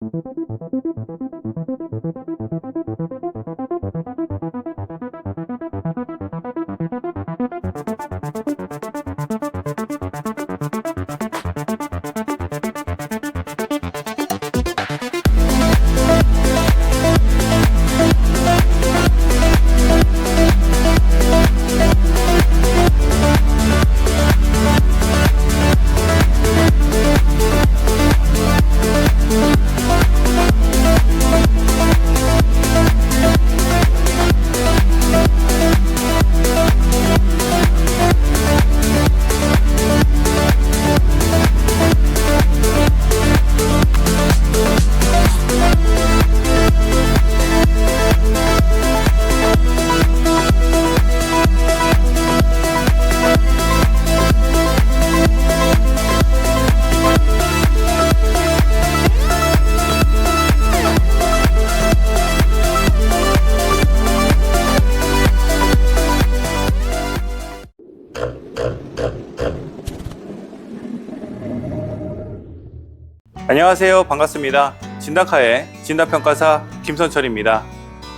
なるほど。 안녕하세요. 반갑습니다. 진다카의 진다평가사 김선철입니다.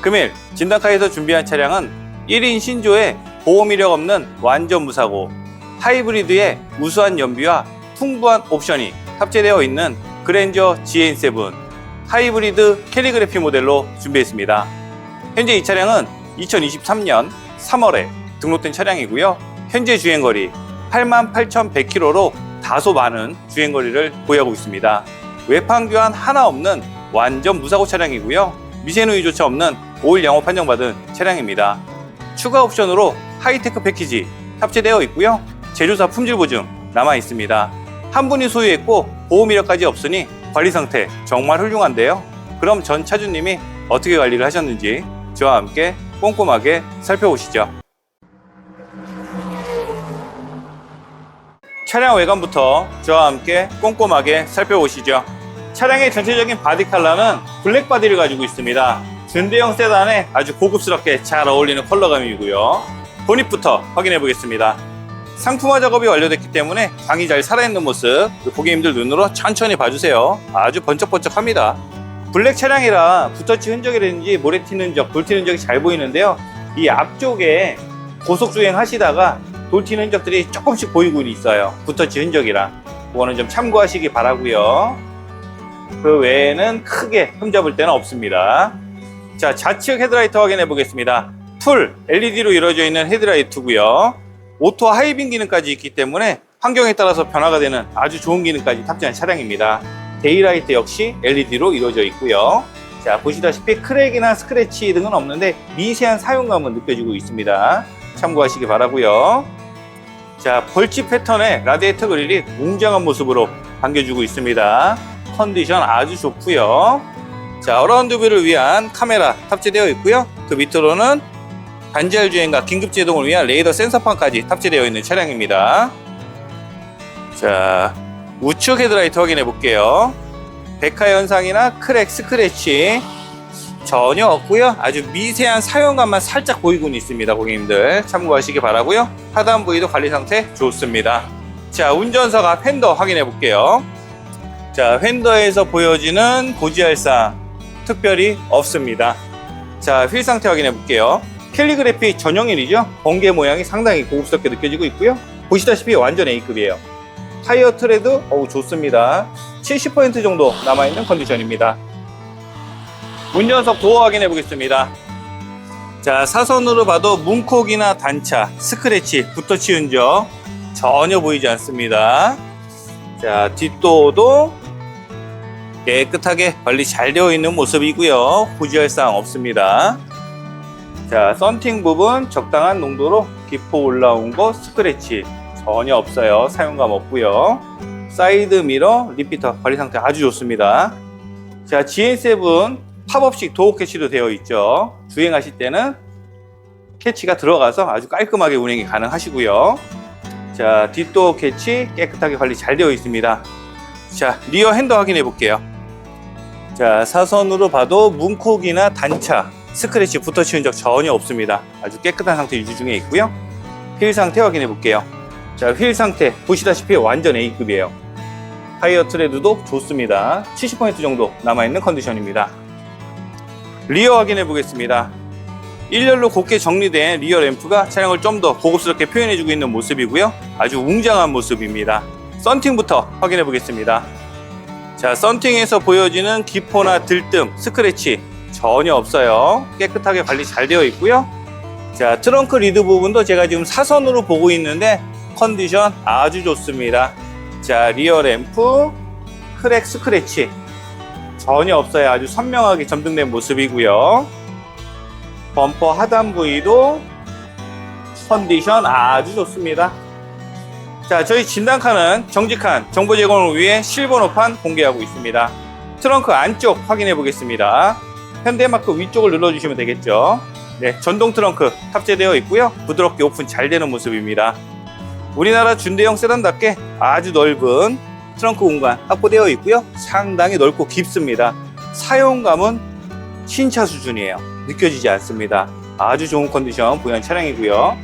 금일 진다카에서 준비한 차량은 1인 신조에 보험 이력 없는 완전 무사고 하이브리드의 우수한 연비와 풍부한 옵션이 탑재되어 있는 그랜저 GN7 하이브리드 캘리그래피 모델로 준비했습니다. 현재 이 차량은 2023년 3월에 등록된 차량이고요. 현재 주행거리 88,100km로 다소 많은 주행거리를 보유하고 있습니다. 외판 교환 하나 없는 완전 무사고 차량이고요. 미세 누이조차 없는 오일 양호 판정받은 차량입니다. 추가 옵션으로 하이테크 패키지 탑재되어 있고요. 제조사 품질 보증 남아 있습니다. 한 분이 소유했고 보험 이력까지 없으니 관리 상태 정말 훌륭한데요. 그럼 전 차주님이 어떻게 관리를 하셨는지 저와 함께 꼼꼼하게 살펴보시죠. 차량 외관부터 저와 함께 꼼꼼하게 살펴보시죠. 차량의 전체적인 바디 컬러는 블랙 바디를 가지고 있습니다. 전대형 세단에 아주 고급스럽게 잘 어울리는 컬러감이고요. 보닛부터 확인해 보겠습니다. 상품화 작업이 완료됐기 때문에 광이 잘 살아있는 모습 고객님들 눈으로 천천히 봐주세요. 아주 번쩍번쩍합니다. 블랙 차량이라 붓터치 흔적이라든지 모래 튀는 흔적, 돌 튀는 흔적이 잘 보이는데요. 이 앞쪽에 고속 주행 하시다가 돌 튀는 흔적들이 조금씩 보이고 있어요. 붓터치 흔적이라. 그거는 좀 참고하시기 바라고요. 그 외에는 크게 흠잡을 데는 없습니다. 자, 좌측 헤드라이트 확인해 보겠습니다. 풀 LED로 이루어져 있는 헤드라이트고요. 오토 하이빙 기능까지 있기 때문에 환경에 따라서 변화가 되는 아주 좋은 기능까지 탑재한 차량입니다. 데이라이트 역시 LED로 이루어져 있고요. 자, 보시다시피 크랙이나 스크래치 등은 없는데 미세한 사용감은 느껴지고 있습니다. 참고하시기 바라고요. 자, 벌집 패턴의 라디에이터 그릴이 웅장한 모습으로 반겨주고 있습니다. 컨디션 아주 좋고요. 자, 어라운드 뷰를 위한 카메라 탑재되어 있고요. 그 밑으로는 반지할 주행과 긴급 제동을 위한 레이더 센서판까지 탑재되어 있는 차량입니다. 자, 우측 헤드라이트 확인해 볼게요. 백화 현상이나 크랙, 스크래치 전혀 없고요. 아주 미세한 사용감만 살짝 보이고는 있습니다. 고객님들 참고하시기 바라고요. 하단 부위도 관리 상태 좋습니다. 자, 운전석 앞 핸더 확인해 볼게요. 자, 핸더에서 보여지는 고지할상 특별히 없습니다. 자, 휠 상태 확인해 볼게요. 캘리그래피 전용일이죠. 번개 모양이 상당히 고급스럽게 느껴지고 있고요. 보시다시피 완전 A급이에요. 타이어 트레드 어우 좋습니다. 70% 정도 남아있는 컨디션입니다. 운전석 도어 확인해 보겠습니다. 자, 사선으로 봐도 문콕이나 단차, 스크래치, 붓터치 흔적 전혀 보이지 않습니다. 자, 뒷도어도 깨끗하게 관리 잘 되어 있는 모습이고요. 후지할 사항 없습니다. 자, 썬팅 부분 적당한 농도로 기포 올라온 거 스크래치 전혀 없어요. 사용감 없고요. 사이드 미러, 리피터 관리 상태 아주 좋습니다. 자, GN7 팝업식 도어 캐치도 되어 있죠. 주행하실 때는 캐치가 들어가서 아주 깔끔하게 운행이 가능하시고요. 자, 뒷도어 캐치 깨끗하게 관리 잘 되어 있습니다. 자, 리어 핸더 확인해 볼게요. 자, 사선으로 봐도 문콕이나 단차, 스크래치, 붓터치 흔적 전혀 없습니다. 아주 깨끗한 상태 유지 중에 있고요. 휠 상태 확인해 볼게요. 자, 휠 상태 보시다시피 완전 A급이에요. 타이어 트레드도 좋습니다. 70포인트 정도 남아있는 컨디션입니다. 리어 확인해 보겠습니다. 일렬로 곱게 정리된 리어 램프가 차량을 좀 더 고급스럽게 표현해주고 있는 모습이고요. 아주 웅장한 모습입니다. 썬팅부터 확인해 보겠습니다. 자, 썬팅에서 보여지는 기포나 들뜸, 스크래치 전혀 없어요. 깨끗하게 관리 잘 되어 있고요. 자, 트렁크 리드 부분도 제가 지금 사선으로 보고 있는데 컨디션 아주 좋습니다. 자, 리어 램프, 크랙 스크래치 전혀 없어요. 아주 선명하게 점등된 모습이고요. 범퍼 하단 부위도 컨디션 아주 좋습니다. 자, 저희 진단칸은 정직한 정보 제공을 위해 실번호판 공개하고 있습니다. 트렁크 안쪽 확인해 보겠습니다. 현대마크 위쪽을 눌러주시면 되겠죠. 네, 전동 트렁크 탑재되어 있고요. 부드럽게 오픈 잘 되는 모습입니다. 우리나라 준대형 세단답게 아주 넓은 트렁크 공간 확보되어 있고요. 상당히 넓고 깊습니다. 사용감은 신차 수준이에요. 느껴지지 않습니다. 아주 좋은 컨디션 부연 차량이고요.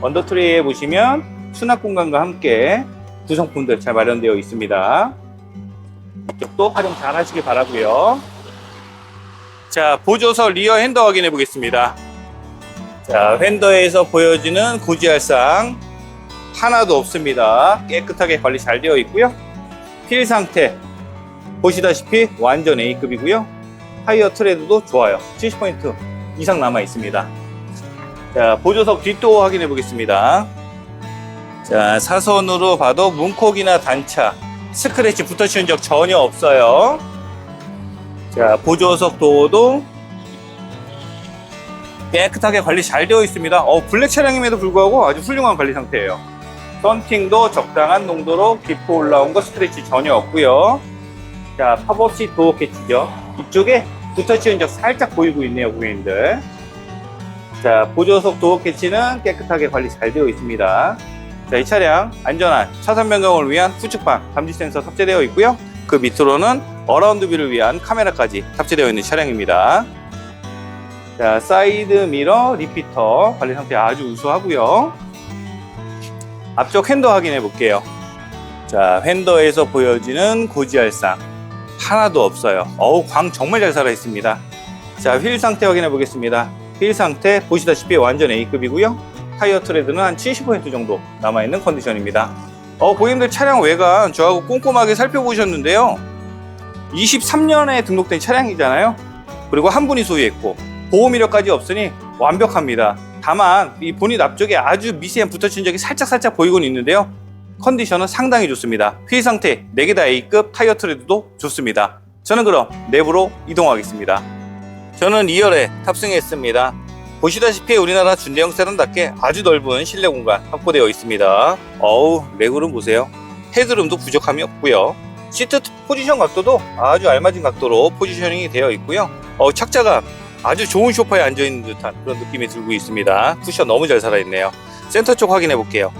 언더트레이에 보시면 수납 공간과 함께 구성품들 잘 마련되어 있습니다. 이쪽도 활용 잘 하시길 바라고요. 자, 보조석 리어 핸더 확인해 보겠습니다. 자, 핸더에서 보여지는 고지할상 하나도 없습니다. 깨끗하게 관리 잘 되어 있고요. 휠 상태 보시다시피 완전 A급이고요. 타이어 트레드도 좋아요. 70포인트 이상 남아 있습니다. 자, 보조석 뒷도 확인해 보겠습니다. 자, 사선으로 봐도 문콕이나 단차, 스크래치 붙어 치운 적 전혀 없어요. 자, 보조석 도어도 깨끗하게 관리 잘 되어 있습니다. 어, 블랙 차량임에도 불구하고 아주 훌륭한 관리 상태예요. 썬팅도 적당한 농도로 기포 올라온 거 스크래치 전혀 없고요. 자, 팝업시 도어 캐치죠. 이쪽에 붙어 치운 적 살짝 보이고 있네요, 고객님들. 자, 보조석 도어 캐치는 깨끗하게 관리 잘 되어 있습니다. 자, 이 차량 안전한 차선 변경을 위한 후측방 감지 센서 탑재되어 있고요. 그 밑으로는 어라운드 뷰를 위한 카메라까지 탑재되어 있는 차량입니다. 자, 사이드 미러 리피터 관리 상태 아주 우수하고요. 앞쪽 핸더 확인해 볼게요. 자, 핸더에서 보여지는 고지할상 하나도 없어요. 어우, 광 정말 잘 살아 있습니다. 자, 휠 상태 확인해 보겠습니다. 휠 상태 보시다시피 완전 A급이고요. 타이어 트레드는 한 70% 정도 남아 있는 컨디션입니다. 어, 고객님들 차량 외관 저하고 꼼꼼하게 살펴보셨는데요. 23년에 등록된 차량이잖아요. 그리고 한 분이 소유했고 보험 이력까지 없으니 완벽합니다. 다만 이 본인 앞쪽에 아주 미세한 붙어친 적이 살짝 살짝 보이고는 있는데요. 컨디션은 상당히 좋습니다. 휠 상태 4개 다 A급 타이어 트레드도 좋습니다. 저는 그럼 내부로 이동하겠습니다. 저는 2열에 탑승했습니다. 보시다시피 우리나라 준대형 세단답게 아주 넓은 실내 공간 확보되어 있습니다. 어우, 레그룸 보세요. 헤드룸도 부족함이 없고요. 시트 포지션 각도도 아주 알맞은 각도로 포지셔닝이 되어 있고요. 어, 착자감 아주 좋은 소파에 앉아 있는 듯한 그런 느낌이 들고 있습니다. 쿠션 너무 잘 살아있네요. 센터 쪽 확인해 볼게요.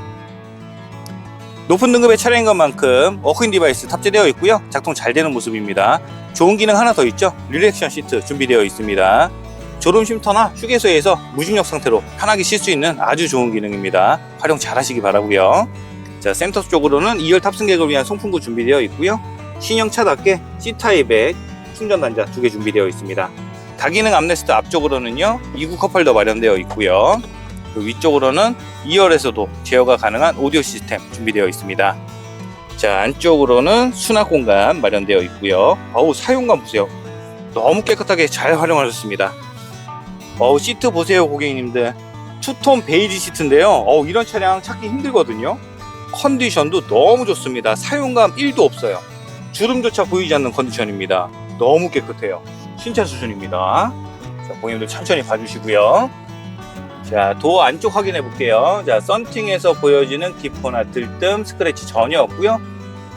높은 등급의 차량인 것만큼 워크인 디바이스 탑재되어 있고요. 작동 잘 되는 모습입니다. 좋은 기능 하나 더 있죠. 릴렉션 시트 준비되어 있습니다. 졸음 쉼터나 휴게소에서 무중력 상태로 편하게 쉴 수 있는 아주 좋은 기능입니다. 활용 잘 하시기 바라고요. 자, 센터 쪽으로는 2열 탑승객을 위한 송풍구 준비되어 있고요. 신형차답게 C타입의 충전 단자 두 개 준비되어 있습니다. 다기능 암레스트 앞쪽으로는요. 2구 컵홀더 마련되어 있고요. 그 위쪽으로는 2열에서도 제어가 가능한 오디오 시스템 준비되어 있습니다. 자, 안쪽으로는 수납 공간 마련되어 있고요. 어우, 사용감 보세요. 너무 깨끗하게 잘 활용하셨습니다. 어우, 시트 보세요, 고객님들. 투톤 베이지 시트인데요. 어우, 이런 차량 찾기 힘들거든요. 컨디션도 너무 좋습니다. 사용감 1도 없어요. 주름조차 보이지 않는 컨디션입니다. 너무 깨끗해요. 신차 수준입니다. 자, 고객님들 천천히 봐주시고요. 자, 도어 안쪽 확인해 볼게요. 자, 썬팅에서 보여지는 기포나 들뜸, 스크래치 전혀 없고요.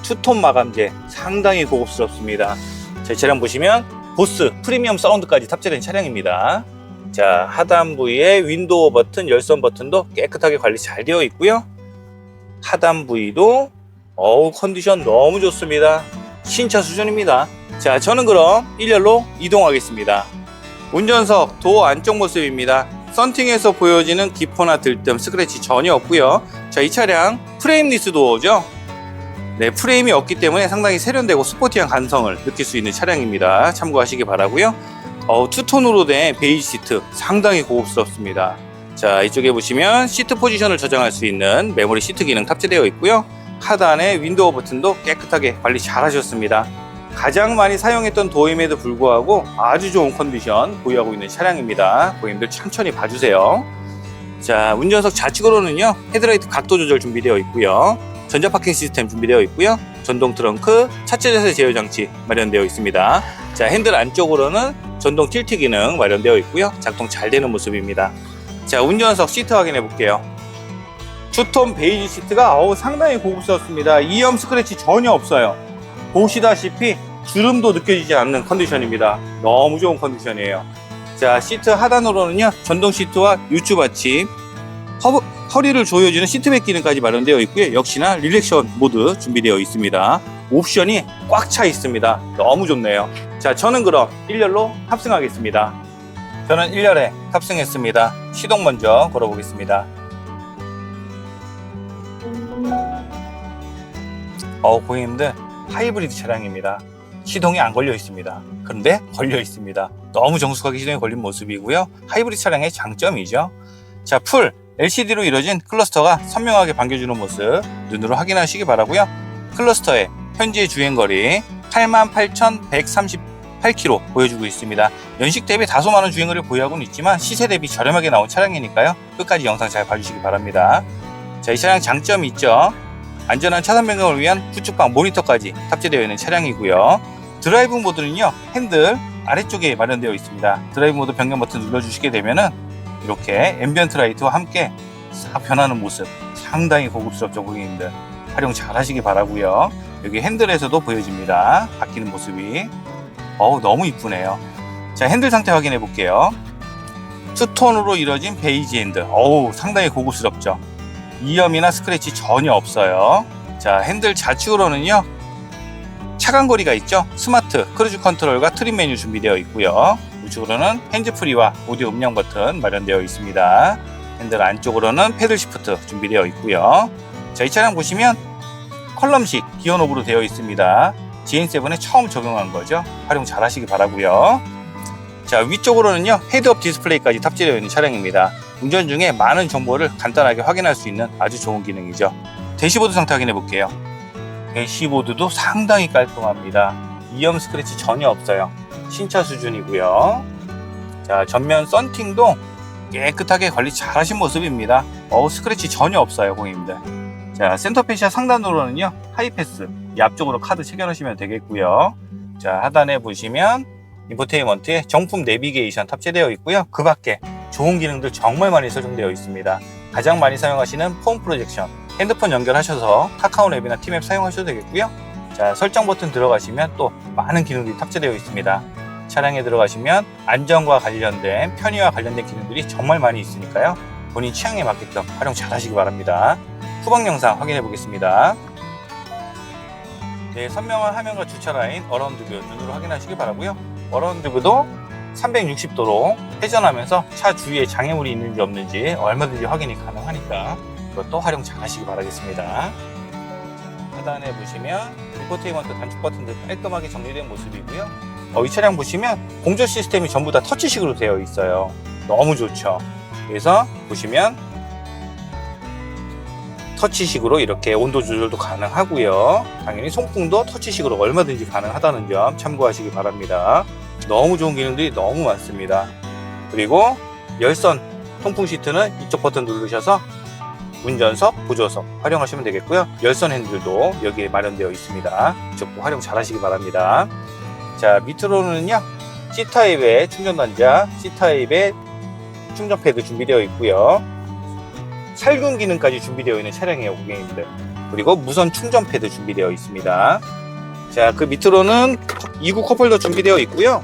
투톤 마감재 상당히 고급스럽습니다. 제 차량 보시면 보스 프리미엄 사운드까지 탑재된 차량입니다. 자, 하단 부위에 윈도우 버튼, 열선 버튼도 깨끗하게 관리 잘 되어 있고요. 하단 부위도 어우 컨디션 너무 좋습니다. 신차 수준입니다. 자, 저는 그럼 1열로 이동하겠습니다. 운전석 도어 안쪽 모습입니다. 썬팅에서 보여지는 기포나 들뜸, 스크래치 전혀 없고요. 자, 이 차량 프레임리스 도어죠. 네, 프레임이 없기 때문에 상당히 세련되고 스포티한 감성을 느낄 수 있는 차량입니다. 참고하시기 바라고요. 어, 투톤으로 된 베이지 시트 상당히 고급스럽습니다. 자, 이쪽에 보시면 시트 포지션을 저장할 수 있는 메모리 시트 기능 탑재되어 있고요. 하단에 윈도우 버튼도 깨끗하게 관리 잘 하셨습니다. 가장 많이 사용했던 도임에도 불구하고 아주 좋은 컨디션 보유하고 있는 차량입니다. 고객님들 천천히 봐주세요. 자, 운전석 좌측으로는요, 헤드라이트 각도 조절 준비되어 있고요. 전자 파킹 시스템 준비되어 있고요. 전동 트렁크, 차체 자세 제어 장치 마련되어 있습니다. 자, 핸들 안쪽으로는 전동 틸트 기능 마련되어 있고요. 작동 잘 되는 모습입니다. 자, 운전석 시트 확인해 볼게요. 투톤 베이지 시트가 어우, 상당히 고급스럽습니다. 이염 스크래치 전혀 없어요. 보시다시피 주름도 느껴지지 않는 컨디션입니다. 너무 좋은 컨디션이에요. 자, 시트 하단으로는요, 전동 시트와 유추 받침, 허, 허리를 조여주는 시트백 기능까지 마련되어 있고요. 역시나 릴렉션 모드 준비되어 있습니다. 옵션이 꽉 차 있습니다. 너무 좋네요. 자, 저는 그럼 1열로 탑승하겠습니다. 저는 1열에 탑승했습니다. 시동 먼저 걸어보겠습니다. 어, 고객님들, 하이브리드 차량입니다. 시동이 안 걸려 있습니다. 그런데 걸려 있습니다. 너무 정숙하게 시동이 걸린 모습이고요. 하이브리드 차량의 장점이죠. 자, 풀 LCD로 이루어진 클러스터가 선명하게 반겨주는 모습 눈으로 확인하시기 바라고요. 클러스터의 현재 주행거리 88,138km 보여주고 있습니다. 연식 대비 다소 많은 주행거리를 보유하고는 있지만 시세 대비 저렴하게 나온 차량이니까요. 끝까지 영상 잘 봐주시기 바랍니다. 자, 이 차량 장점이 있죠. 안전한 차선 변경을 위한 후측방 모니터까지 탑재되어 있는 차량이고요. 드라이브 모드는요 핸들 아래쪽에 마련되어 있습니다. 드라이브 모드 변경 버튼 눌러주시게 되면은 이렇게 앰비언트 라이트와 함께 싹 변하는 모습 상당히 고급스럽죠 고객님들. 활용 잘 하시기 바라고요. 여기 핸들에서도 보여집니다. 바뀌는 모습이. 어우 너무 이쁘네요. 자 핸들 상태 확인해 볼게요. 투톤으로 이루어진 베이지 핸들. 어우 상당히 고급스럽죠. 이염이나 스크래치 전혀 없어요. 자 핸들 좌측으로는요 차간거리가 있죠? 스마트 크루즈 컨트롤과 트림 메뉴 준비되어 있고요. 우측으로는 핸즈프리와 오디오 음량 버튼 마련되어 있습니다. 핸들 안쪽으로는 패들 시프트 준비되어 있고요. 자 이 차량 보시면 컬럼식 기어 노브로 되어 있습니다. GN7에 처음 적용한 거죠? 활용 잘 하시기 바라고요. 자 위쪽으로는요 헤드업 디스플레이까지 탑재되어 있는 차량입니다. 운전 중에 많은 정보를 간단하게 확인할 수 있는 아주 좋은 기능이죠. 대시보드 상태 확인해 볼게요 대시보드도 상당히 깔끔합니다. 이염 스크래치 전혀 없어요. 신차 수준이고요. 자, 전면 썬팅도 깨끗하게 관리 잘 하신 모습입니다. 어우, 스크래치 전혀 없어요, 고객님들. 자, 센터페시아 상단으로는요, 하이패스, 이 앞쪽으로 카드 체결하시면 되겠고요. 자, 하단에 보시면 인포테인먼트에 정품 내비게이션 탑재되어 있고요. 그 밖에 좋은 기능들 정말 많이 설정되어 있습니다. 가장 많이 사용하시는 폰 프로젝션, 핸드폰 연결하셔서 카카오 앱이나 티맵 사용하셔도 되겠고요. 자, 설정 버튼 들어가시면 또 많은 기능들이 탑재되어 있습니다. 차량에 들어가시면 안전과 관련된 편의와 관련된 기능들이 정말 많이 있으니까요. 본인 취향에 맞게끔 활용 잘 하시기 바랍니다. 후방 영상 확인해 보겠습니다. 네, 선명한 화면과 주차 라인 어라운드 뷰 눈으로 확인하시기 바라고요. 어라운드 뷰도 360도로 회전하면서 차 주위에 장애물이 있는지 없는지 얼마든지 확인이 가능하니까 이것도 활용 잘 하시기 바라겠습니다. 하단에 보시면 인포테인먼트 단축 버튼들 깔끔하게 정리된 모습이고요. 어, 이 차량 보시면 공조 시스템이 전부 다 터치식으로 되어 있어요. 너무 좋죠. 그래서 보시면 터치식으로 이렇게 온도 조절도 가능하고요. 당연히 송풍도 터치식으로 얼마든지 가능하다는 점 참고하시기 바랍니다. 너무 좋은 기능들이 너무 많습니다. 그리고 열선 통풍 시트는 이쪽 버튼 누르셔서 운전석, 보조석 활용하시면 되겠고요. 열선 핸들도 여기에 마련되어 있습니다. 이쪽도 활용 잘 하시기 바랍니다. 자, 밑으로는요. C타입의 충전 단자, C타입의 충전 패드 준비되어 있고요. 살균 기능까지 준비되어 있는 차량이에요, 고객님들. 그리고 무선 충전 패드 준비되어 있습니다. 자, 그 밑으로는 2구 컵홀더 준비되어 있고요.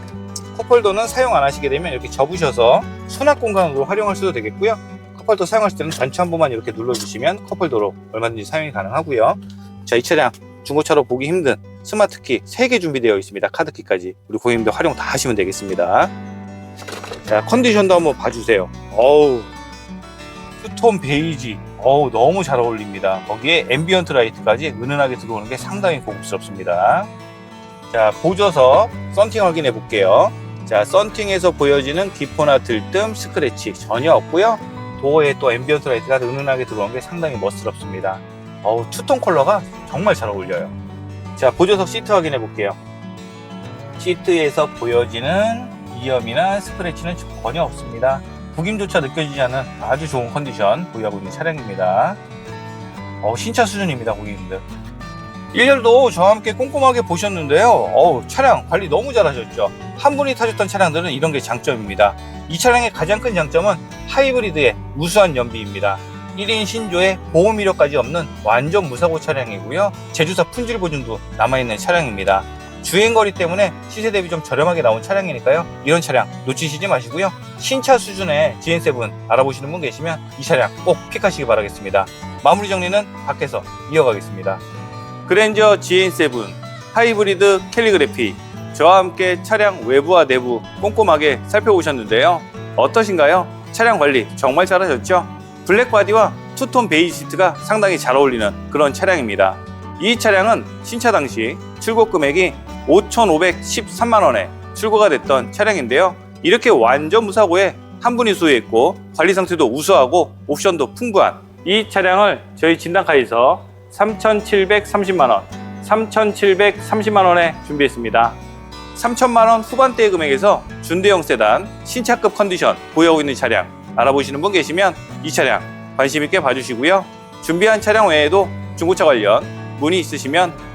컵홀더는 사용 안 하시게 되면 이렇게 접으셔서 수납 공간으로 활용할 수도 되겠고요. 컵홀더 사용하실 때는 전체 한 번만 이렇게 눌러주시면 컵홀더로 얼마든지 사용이 가능하고요. 자, 이 차량 중고차로 보기 힘든 스마트키 3개 준비되어 있습니다. 카드키까지. 우리 고객님들 활용 다 하시면 되겠습니다. 자, 컨디션도 한번 봐주세요. 어우, 투톤 베이지. 어우 너무 잘 어울립니다. 거기에 앰비언트 라이트까지 은은하게 들어오는 게 상당히 고급스럽습니다. 자 보조석 썬팅 확인해 볼게요. 자 썬팅에서 보여지는 기포나 들뜸, 스크래치 전혀 없고요. 도어에 또 앰비언트 라이트가 은은하게 들어오는 게 상당히 멋스럽습니다. 어우 투톤 컬러가 정말 잘 어울려요. 자 보조석 시트 확인해 볼게요. 시트에서 보여지는 이염이나 스크래치는 전혀 없습니다. 구김조차 느껴지지 않는 아주 좋은 컨디션 보유하고 있는 차량입니다. 어, 신차 수준입니다, 고객님들. 1년도 저와 함께 꼼꼼하게 보셨는데요. 어우, 차량 관리 너무 잘하셨죠. 한 분이 타셨던 차량들은 이런 게 장점입니다. 이 차량의 가장 큰 장점은 하이브리드의 우수한 연비입니다. 1인 신조에 보험 이력까지 없는 완전 무사고 차량이고요. 제조사 품질 보증도 남아있는 차량입니다. 주행거리 때문에 시세 대비 좀 저렴하게 나온 차량이니까요. 이런 차량 놓치시지 마시고요. 신차 수준의 GN7 알아보시는 분 계시면 이 차량 꼭 픽하시기 바라겠습니다. 마무리 정리는 밖에서 이어가겠습니다. 그랜저 GN7 하이브리드 캘리그래피 저와 함께 차량 외부와 내부 꼼꼼하게 살펴보셨는데요. 어떠신가요? 차량 관리 정말 잘하셨죠? 블랙 바디와 투톤 베이지 시트가 상당히 잘 어울리는 그런 차량입니다. 이 차량은 신차 당시 출고 금액이 5,513만 원에 출고가 됐던 차량인데요. 이렇게 완전 무사고에 한 분이 소유했고 관리 상태도 우수하고 옵션도 풍부한 이 차량을 저희 진단카에서 3,730만 원, 3,730만 원에 준비했습니다. 3천만 원 후반대의 금액에서 준대형 세단 신차급 컨디션 보유하고 있는 차량 알아보시는 분 계시면 이 차량 관심 있게 봐주시고요. 준비한 차량 외에도 중고차 관련 문의 있으시면